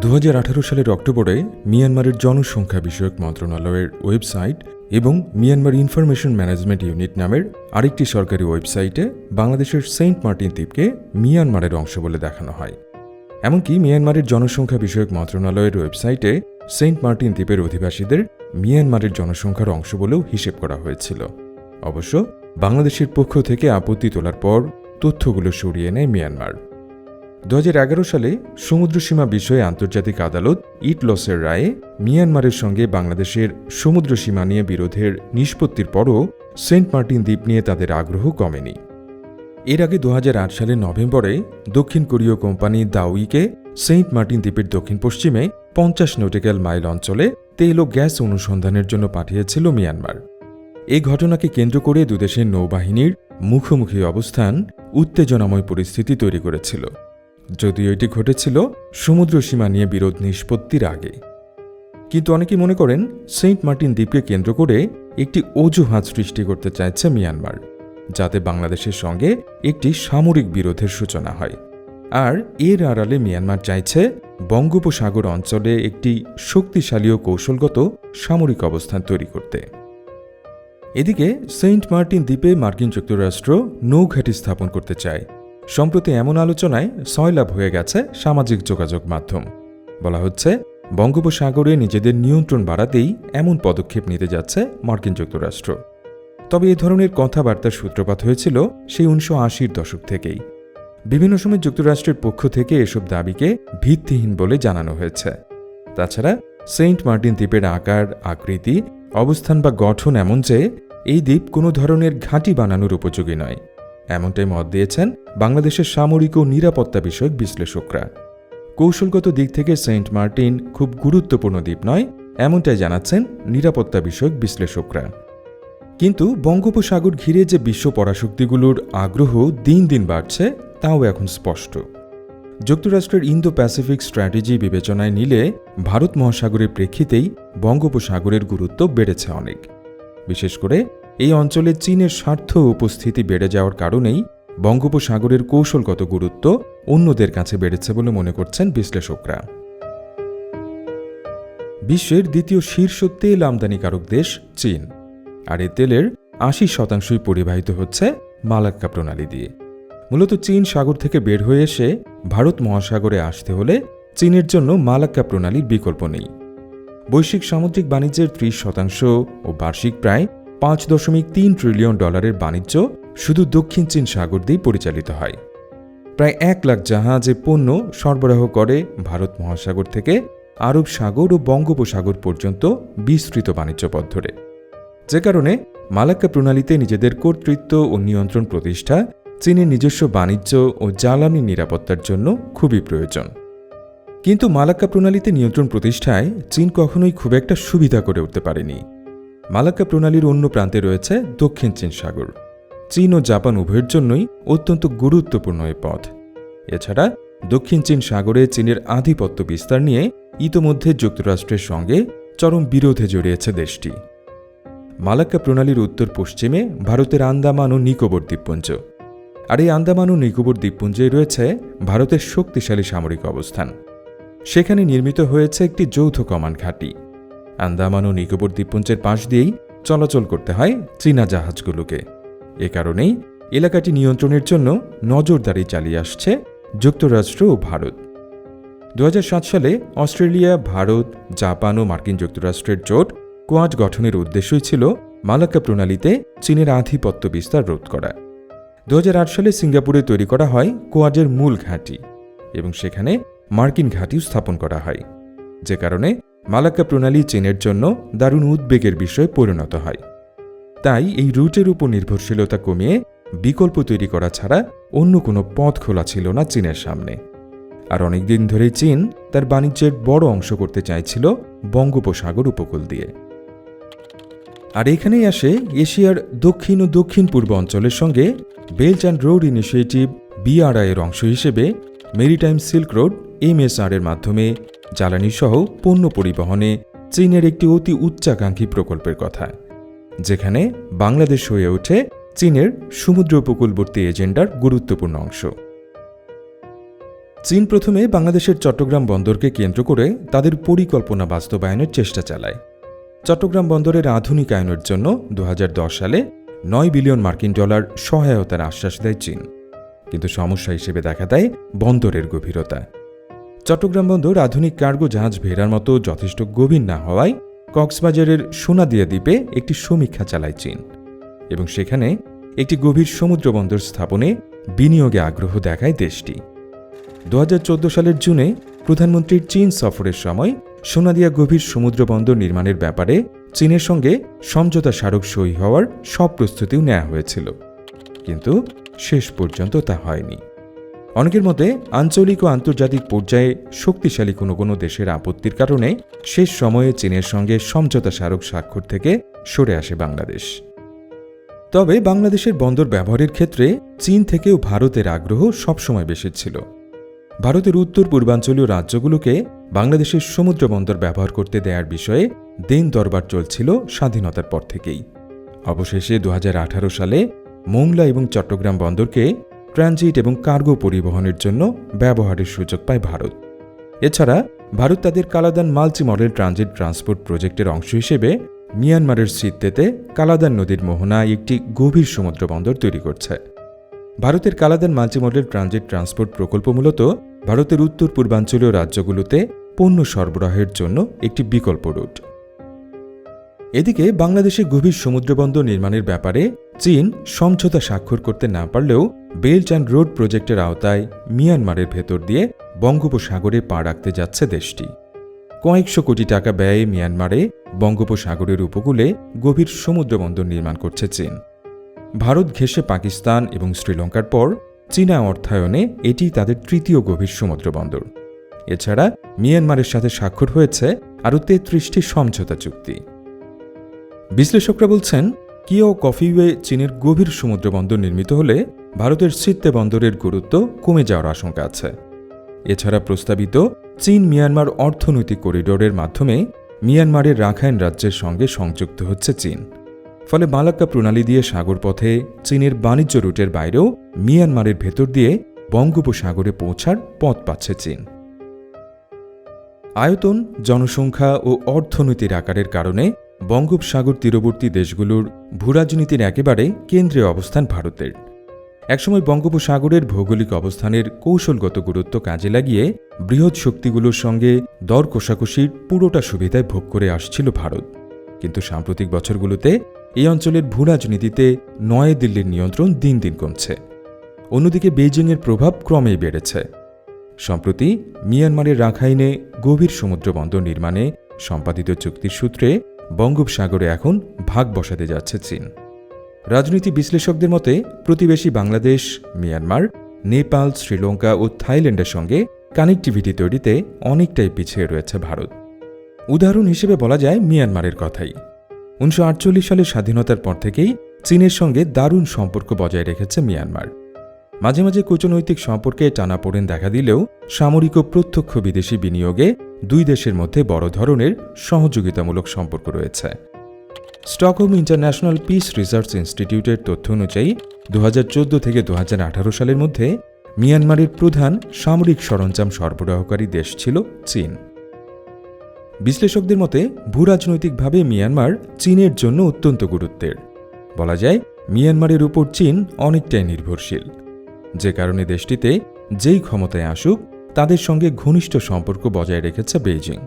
দু হাজার আঠারো সালের অক্টোবরে মিয়ানমারের জনসংখ্যা বিষয়ক মন্ত্রণালয়ের ওয়েবসাইট এবং মিয়ানমার ইনফরমেশন ম্যানেজমেন্ট ইউনিট নামের আরেকটি সরকারি ওয়েবসাইটে বাংলাদেশের সেন্ট মার্টিন দ্বীপকে মিয়ানমারের অংশ বলে দেখানো হয়। এমনকি মিয়ানমারের জনসংখ্যা বিষয়ক মন্ত্রণালয়ের ওয়েবসাইটে সেন্ট মার্টিন দ্বীপের অধিবাসীদের মিয়ানমারের জনসংখ্যার অংশ বলেও হিসেব করা হয়েছিল। অবশ্য বাংলাদেশের পক্ষ থেকে আপত্তি তোলার পর তথ্যগুলো সরিয়ে নেয় মিয়ানমার। দু হাজার এগারো সালে সমুদ্রসীমা বিষয়ে আন্তর্জাতিক আদালত ইটলসের রায়ে মিয়ানমারের সঙ্গে বাংলাদেশের সমুদ্রসীমা নিয়ে বিরোধের নিষ্পত্তির পরও সেন্ট মার্টিন দ্বীপ নিয়ে তাদের আগ্রহ কমেনি। এর আগে দু হাজার আট সালের নভেম্বরে দক্ষিণ কোরীয় কোম্পানি দাউইকে সেন্ট মার্টিন দ্বীপের দক্ষিণ পশ্চিমে পঞ্চাশ নটিক্যাল মাইল অঞ্চলে তেল ও গ্যাস অনুসন্ধানের জন্য পাঠিয়েছিল মিয়ানমার। এই ঘটনাকে কেন্দ্র করে দুদেশের নৌবাহিনীর মুখোমুখি অবস্থান উত্তেজনাময় পরিস্থিতি তৈরি করেছিল। যদিও এটি ঘটেছিল সমুদ্র সীমা নিয়ে বিরোধ নিষ্পত্তির আগে। কিন্তু অনেকেই মনে করেন সেন্ট মার্টিন দ্বীপকে কেন্দ্র করে একটি অজুহাত সৃষ্টি করতে চাইছে মিয়ানমার, যাতে বাংলাদেশের সঙ্গে একটি সামরিক বিরোধের সূচনা হয়। আর এর আড়ালে মিয়ানমার চাইছে বঙ্গোপসাগর অঞ্চলে একটি শক্তিশালী ও কৌশলগত সামরিক অবস্থান তৈরি করতে। এদিকে সেন্ট মার্টিন দ্বীপে মার্কিন যুক্তরাষ্ট্র নৌঘাঁটি স্থাপন করতে চায় সম্প্রতি এমন আলোচনায় সয়লাভ হয়ে গেছে সামাজিক যোগাযোগ মাধ্যম। বলা হচ্ছে, বঙ্গোপসাগরে নিজেদের নিয়ন্ত্রণ বাড়াতেই এমন পদক্ষেপ নিতে যাচ্ছে মার্কিন যুক্তরাষ্ট্র। তবে এ ধরনের কথাবার্তার সূত্রপাত হয়েছিল সেই উনিশশো আশির দশক থেকেই। বিভিন্ন সময় যুক্তরাষ্ট্রের পক্ষ থেকে এসব দাবিকে ভিত্তিহীন বলে জানানো হয়েছে। তাছাড়া, সেন্ট মার্টিন দ্বীপের আকার, আকৃতি, অবস্থান বা গঠন এমন যে, এই দ্বীপ কোনো ধরনের ঘাঁটি বানানোর উপযোগী নয়। এমনটাই মত দিয়েছেন বাংলাদেশের সামরিক ও নিরাপত্তা বিষয়ক বিশ্লেষকরা। কৌশলগত দিক থেকে সেন্ট মার্টিন খুব গুরুত্বপূর্ণ দ্বীপ নয়, এমনটাই জানাচ্ছেন নিরাপত্তা বিষয়ক বিশ্লেষকরা। কিন্তু বঙ্গোপসাগর ঘিরে যে বিশ্ব পরাশক্তিগুলোর আগ্রহ দিন দিন বাড়ছে, তাও এখন স্পষ্ট। যুক্তরাষ্ট্রের ইন্দো প্যাসিফিক স্ট্র্যাটেজি বিবেচনায় নিলে ভারত মহাসাগরের প্রেক্ষিতেই বঙ্গোপসাগরের গুরুত্ব বেড়েছে অনেক। বিশেষ করে এই অঞ্চলে চীনের স্বার্থ উপস্থিতি বেড়ে যাওয়ার কারণেই বঙ্গোপসাগরের কৌশলগত গুরুত্ব অন্যদের কাছে বেড়েছে বলে মনে করছেন বিশ্লেষকরা। বিশ্বের দ্বিতীয় শীর্ষ তেল আমদানিকারক দেশ চীন, আর এ তেলের আশি শতাংশই পরিবাহিত হচ্ছে মালাক্কা প্রণালী দিয়ে। মূলত চীন সাগর থেকে বের হয়ে এসে ভারত মহাসাগরে আসতে হলে চীনের জন্য মালাক্কা প্রণালীর বিকল্প নেই। বৈশ্বিক সামুদ্রিক বাণিজ্যের ত্রিশ শতাংশ ও বার্ষিক প্রায় পাঁচ দশমিক তিন ট্রিলিয়ন ডলারের বাণিজ্য শুধু দক্ষিণ চীন সাগর দিয়ে পরিচালিত হয়। প্রায় এক লাখ জাহাজে পণ্য সরবরাহ করে ভারত মহাসাগর থেকে আরব সাগর ও বঙ্গোপসাগর পর্যন্ত বিস্তৃত বাণিজ্য পথ ধরে। যে কারণে মালাক্কা প্রণালীতে নিজেদের কর্তৃত্ব ও নিয়ন্ত্রণ প্রতিষ্ঠা চীনের নিজস্ব বাণিজ্য ও জ্বালানি নিরাপত্তার জন্য খুবই প্রয়োজন। কিন্তু মালাক্কা প্রণালীতে নিয়ন্ত্রণ প্রতিষ্ঠায় চীন কখনোই খুব একটা সুবিধা করে উঠতে পারেনি। মালাক্কা প্রণালীর অন্য প্রান্তে রয়েছে দক্ষিণ চীন সাগর। চীন ও জাপান উভয়ের জন্যই অত্যন্ত গুরুত্বপূর্ণ এ পথ। এছাড়া দক্ষিণ চীন সাগরে চীনের আধিপত্য বিস্তার নিয়ে ইতোমধ্যে যুক্তরাষ্ট্রের সঙ্গে চরম বিরোধে জড়িয়েছে দেশটি। মালাক্কা প্রণালীর উত্তর পশ্চিমে ভারতের আন্দামান ও নিকোবর দ্বীপপুঞ্জ। আর এই আন্দামান ও নিকোবর দ্বীপপুঞ্জে রয়েছে ভারতের শক্তিশালী সামরিক অবস্থান। সেখানে নির্মিত হয়েছে একটি যৌথ কমান ঘাঁটি। আন্দামান ও নিকোবর দ্বীপপুঞ্জের পাশ দিয়েই চলাচল করতে হয় চীনা জাহাজগুলোকে। এ কারণেই এলাকাটি নিয়ন্ত্রণের জন্য নজরদারি চালিয়ে আসছে যুক্তরাষ্ট্র ও ভারত। দু হাজার সাত সালে অস্ট্রেলিয়া, ভারত, জাপান ও মার্কিন যুক্তরাষ্ট্রের জোট কোয়াড গঠনের উদ্দেশ্যই ছিল মালাক্কা প্রণালীতে চীনের আধিপত্য বিস্তার রোধ করা। দু হাজার আট সালে সিঙ্গাপুরে তৈরি করা হয় কোয়াডের মূল ঘাঁটি এবং সেখানে মার্কিন ঘাঁটিও স্থাপন করা হয়। যে কারণে মালাক্কা প্রণালী চীনের জন্য দারুণ উদ্বেগের বিষয়ে পরিণত হয়। তাই এই রুটের উপর নির্ভরশীলতা কমিয়ে বিকল্প তৈরি করা ছাড়া অন্য কোনো পথ খোলা ছিল না চীনের সামনে। আর অনেকদিন ধরেই চীন তার বাণিজ্যের বড় অংশ করতে চাইছিল বঙ্গোপসাগর উপকূল দিয়ে। আর এখানেই আসে এশিয়ার দক্ষিণ ও দক্ষিণ পূর্ব অঞ্চলের সঙ্গে belt and road initiative BRI এর অংশ হিসেবে মেরিটাইম সিল্ক রোড এমএসআর এর মাধ্যমে জ্বালানি সহ পণ্য পরিবহনে চীনের একটি অতি উচ্চাকাঙ্ক্ষী প্রকল্পের কথা, যেখানে বাংলাদেশ হয়ে ওঠে চীনের সমুদ্র উপকূলবর্তী এজেন্ডার গুরুত্বপূর্ণ অংশ। চীন প্রথমে বাংলাদেশের চট্টগ্রাম বন্দরকে কেন্দ্র করে তাদের পরিকল্পনা বাস্তবায়নের চেষ্টা চালায়। চট্টগ্রাম বন্দরের আধুনিকায়নের জন্য দু হাজার দশ সালে নয় বিলিয়ন মার্কিন ডলার সহায়তার আশ্বাস দেয় চীন। কিন্তু সমস্যা হিসেবে দেখা দেয় বন্দরের গভীরতা। চট্টগ্রাম বন্দর আধুনিক কার্গো জাহাজ ভেড়ার মতো যথেষ্ট গভীর না হওয়ায় কক্সবাজারের সোনাদিয়া দ্বীপে একটি সমীক্ষা চালায় চীন এবং সেখানে একটি গভীর সমুদ্র বন্দর স্থাপনে বিনিয়োগে আগ্রহ দেখায় দেশটি। দু হাজার চোদ্দ সালের জুনে প্রধানমন্ত্রীর চীন সফরের সময় সোনাদিয়া গভীর সমুদ্র বন্দর নির্মাণের ব্যাপারে চীনের সঙ্গে সমঝোতা স্মারক সই হওয়ার সব প্রস্তুতিও নেওয়া হয়েছিল। কিন্তু শেষ পর্যন্ত তা হয়নি। অনেকের মতে, আঞ্চলিক ও আন্তর্জাতিক পর্যায়ে শক্তিশালী কোনো কোনো দেশের আপত্তির কারণে শেষ সময়ে চীনের সঙ্গে সমঝোতা স্মারক স্বাক্ষর থেকে সরে আসে বাংলাদেশ। তবে বাংলাদেশের বন্দর ব্যবহারের ক্ষেত্রে চীন থেকেও ভারতের আগ্রহ সবসময় বেশি ছিল। ভারতের উত্তর পূর্বাঞ্চলীয় রাজ্যগুলোকে বাংলাদেশের সমুদ্র বন্দর ব্যবহার করতে দেওয়ার বিষয়ে দেন দরবার চলছিল স্বাধীনতার পর থেকেই। অবশেষে দু হাজার আঠারো সালে মোংলা এবং চট্টগ্রাম বন্দরকে ট্রানজিট এবং কার্গো পরিবহনের জন্য ব্যবহারের সুযোগ পায় ভারত। এছাড়া, ভারত তাদের Kaladan multi modal transit transport প্রজেক্টের অংশ হিসেবে মিয়ানমারের সিদ্ধেতে কালাদান নদীর মোহনায় একটি গভীর সমুদ্র বন্দর তৈরি করছে। ভারতের কালাদান মাল্টিমডেল ট্রানজিট ট্রান্সপোর্ট প্রকল্প মূলত ভারতের উত্তর পূর্বাঞ্চলীয় রাজ্যগুলোতে পণ্য সরবরাহের জন্য একটি বিকল্প রুট। এদিকে, বাংলাদেশে গভীর সমুদ্রবন্দর নির্মাণের ব্যাপারে চীন সমঝোতা স্বাক্ষর করতে না পারলেও বেল্ট অ্যান্ড রোড প্রজেক্টের আওতায় মিয়ানমারের ভেতর দিয়ে বঙ্গোপসাগরে পা রাখতে যাচ্ছে দেশটি। কয়েকশো কোটি টাকা ব্যয়ে মিয়ানমারে বঙ্গোপসাগরের উপকূলে গভীর সমুদ্রবন্দর নির্মাণ করছে চীন। ভারত ঘেঁষে পাকিস্তান এবং শ্রীলঙ্কার পর চীনা অর্থায়নে এটি তাদের তৃতীয় গভীর সমুদ্র বন্দর এছাড়া মিয়ানমারের সাথে স্বাক্ষর হয়েছে আরও তেত্রিশটি সমঝোতা চুক্তি। বিশ্লেষকরা বলছেন, কিও কফিওয়ে চীনের গভীর সমুদ্র বন্দর নির্মিত হলে ভারতের সিত্তে বন্দরের গুরুত্ব কমে যাওয়ার আশঙ্কা আছে। এছাড়া প্রস্তাবিত চীন মিয়ানমার অর্থনৈতিক করিডোরের মাধ্যমে মিয়ানমারের রাখাইন রাজ্যের সঙ্গে সংযুক্ত হচ্ছে চীন। ফলে মালাক্কা প্রণালী দিয়ে সাগরপথে চীনের বাণিজ্য রুটের বাইরেও মিয়ানমারের ভেতর দিয়ে বঙ্গোপসাগরে পৌঁছার পথ পাচ্ছে চীন। আয়তন, জনসংখ্যা ও অর্থনীতির আকারের কারণে বঙ্গোপসাগর তীরবর্তী দেশগুলোর ভূরাজনীতির একেবারে কেন্দ্রে অবস্থান ভারতের। একসময় বঙ্গোপসাগরের ভৌগোলিক অবস্থানের কৌশলগত গুরুত্ব কাজে লাগিয়ে বৃহৎ শক্তিগুলোর সঙ্গে দর কষাকষির পুরোটা সুবিধায় ভোগ করে আসছিল ভারত। কিন্তু সাম্প্রতিক বছরগুলোতে এই অঞ্চলের ভূরাজনীতিতে নয়াদিল্লির নিয়ন্ত্রণ দিন দিন কমছে। অন্যদিকে বেইজিংয়ের প্রভাব ক্রমেই বেড়েছে। সম্প্রতি মিয়ানমারের রাখাইনে গভীর সমুদ্র বন্দর নির্মাণে সম্পাদিত চুক্তির সূত্রে বঙ্গোপসাগরে এখন ভাগ বসাতে যাচ্ছে চীন। রাজনীতি বিশ্লেষকদের মতে, প্রতিবেশী বাংলাদেশ, মিয়ানমার, নেপাল, শ্রীলঙ্কা ও থাইল্যান্ডের সঙ্গে কানেক্টিভিটি তৈরিতে অনেকটাই পিছিয়ে রয়েছে ভারত। উদাহরণ হিসেবে বলা যায় মিয়ানমারের কথাই। উনিশশো আটচল্লিশ সালের স্বাধীনতার পর থেকেই চীনের সঙ্গে দারুণ সম্পর্ক বজায় রেখেছে মিয়ানমার। মাঝে মাঝে কূটনৈতিক সম্পর্কে টানাপোড়েন দেখা দিলেও সামরিক ও প্রত্যক্ষ বিদেশি বিনিয়োগে দুই দেশের মধ্যে বড় ধরনের সহযোগিতামূলক সম্পর্ক রয়েছে। স্টকহোম ইন্টারন্যাশনাল পিস রিসার্চ ইনস্টিটিউটের তথ্য অনুযায়ী দু হাজার চোদ্দ থেকে দু হাজার আঠারো সালের মধ্যে মিয়ানমারের প্রধান সামরিক সরঞ্জাম সরবরাহকারী দেশ ছিল চীন। বিশ্লেষকদের মতে, ভূরাজনৈতিকভাবে মিয়ানমার চীনের জন্য অত্যন্ত গুরুত্বের। বলা যায়, মিয়ানমারের উপর চীন অনেকটাই নির্ভরশীল। যে কারণে দেশটিতে যেই ক্ষমতায় আসুক, তাদের সঙ্গে ঘনিষ্ঠ সম্পর্ক বজায় রেখেছে বেইজিং।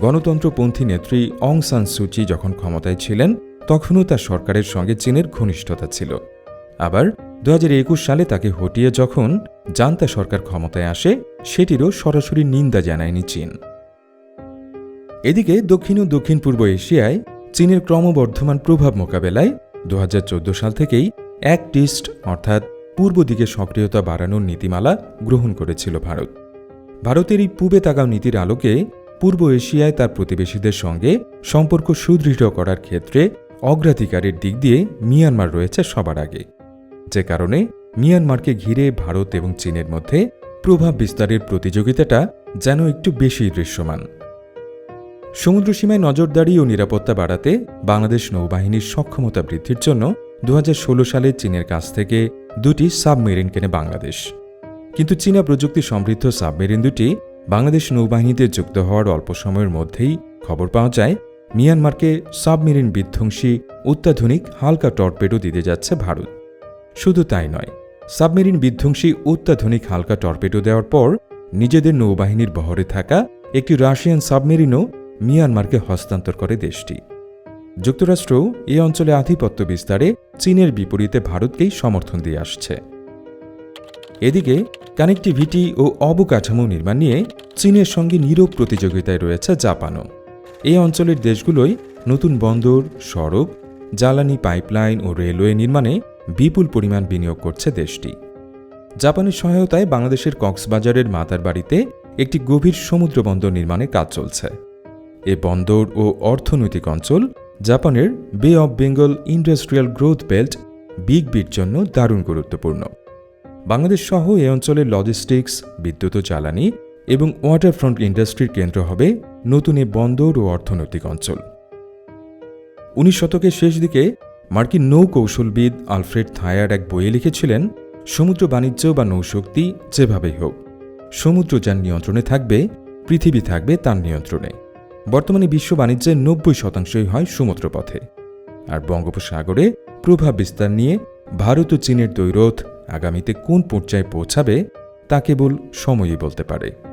গণতন্ত্রপন্থী নেত্রী অং সান সুচি যখন ক্ষমতায় ছিলেন, তখনও তার সরকারের সঙ্গে চীনের ঘনিষ্ঠতা ছিল। আবার দু একুশ সালে তাকে হটিয়ে যখন জান্তা সরকার ক্ষমতায় আসে, সেটিরও সরাসরি নিন্দা জানায়নি চীন। এদিকে দক্ষিণ ও দক্ষিণ পূর্ব এশিয়ায় চীনের ক্রমবর্ধমান প্রভাব মোকাবেলায় দু হাজার চোদ্দ সাল থেকেই এক টিস্ট, অর্থাৎ পূর্ব দিকে সক্রিয়তা বাড়ানোর নীতিমালা গ্রহণ করেছিল ভারত। ভারতের এই পূবে তাগাও নীতির আলোকে পূর্ব এশিয়ায় তার প্রতিবেশীদের সঙ্গে সম্পর্ক সুদৃঢ় করার ক্ষেত্রে অগ্রাধিকারের দিক দিয়ে মিয়ানমার রয়েছে সবার আগে। যে কারণে মিয়ানমারকে ঘিরে ভারত এবং চীনের মধ্যে প্রভাব বিস্তারের প্রতিযোগিতাটা যেন একটু বেশি দৃশ্যমান। সমুদ্রসীমায় নজরদারি ও নিরাপত্তা বাড়াতে বাংলাদেশ নৌবাহিনীর সক্ষমতা বৃদ্ধির জন্য দু হাজার ষোলো সালে চীনের কাছ থেকে দুটি সাবমেরিন কেনে বাংলাদেশ। কিন্তু চীনা প্রযুক্তি সমৃদ্ধ সাবমেরিন দুটি বাংলাদেশ নৌবাহিনীতে যুক্ত হওয়ার অল্প সময়ের মধ্যেই খবর পাওয়া যায়, মিয়ানমারকে সাবমেরিন বিধ্বংসী, অত্যাধুনিক হালকা টর্পেডো দিতে যাচ্ছে ভারত। শুধু তাই নয়, সাবমেরিন বিধ্বংসী, অত্যাধুনিক হালকা টর্পেডো দেওয়ার পর নিজেদের নৌবাহিনীর বহরে থাকা একটি রাশিয়ান সাবমেরিনও মিয়ানমারকে হস্তান্তর করে দেশটি। যুক্তরাষ্ট্র এই অঞ্চলে আধিপত্য বিস্তারে চীনের বিপরীতে ভারতকেই সমর্থন দিয়ে আসছে। এদিকে কানেক্টিভিটি ও অবকাঠামো নির্মাণ নিয়ে চীনের সঙ্গে নীরব প্রতিযোগিতায় রয়েছে জাপানও। এই অঞ্চলের দেশগুলোই নতুন বন্দর, সড়ক, জ্বালানি পাইপলাইন ও রেলওয়ে নির্মাণে বিপুল পরিমাণ বিনিয়োগ করছে দেশটি। জাপানের সহায়তায় বাংলাদেশের কক্সবাজারের মাতার বাড়িতে একটি গভীর সমুদ্র বন্দর নির্মাণের কাজ চলছে। এ বন্দর ও অর্থনৈতিক অঞ্চল জাপানের bay of Bengal industrial growth belt BIG বির জন্য দারুণ গুরুত্বপূর্ণ। বাংলাদেশ সহ এ অঞ্চলের লজিস্টিক্স বিদ্যুৎ ও জ্বালানি এবং ওয়াটারফ্রন্ট ইন্ডাস্ট্রির কেন্দ্র হবে নতুন এ বন্দর ও অর্থনৈতিক অঞ্চল। উনিশ শতকের শেষ দিকে মার্কিন নৌকৌশলবিদ আলফ্রেড থায়ার এক বইয়ে লিখেছিলেন, সমুদ্র বাণিজ্য বা নৌশক্তি যেভাবেই হোক, সমুদ্র যার নিয়ন্ত্রণে থাকবে, পৃথিবী থাকবে তার নিয়ন্ত্রণে। বর্তমানে বিশ্ব বাণিজ্যের নব্বই শতাংশই হয় সমুদ্রপথে। আর বঙ্গোপসাগরে প্রভাব বিস্তার নিয়ে ভারত ও চীনের দৈরথ আগামীতে কোন পর্যায়ে পৌঁছাবে তা কেবল সময়ই বলতে পারে।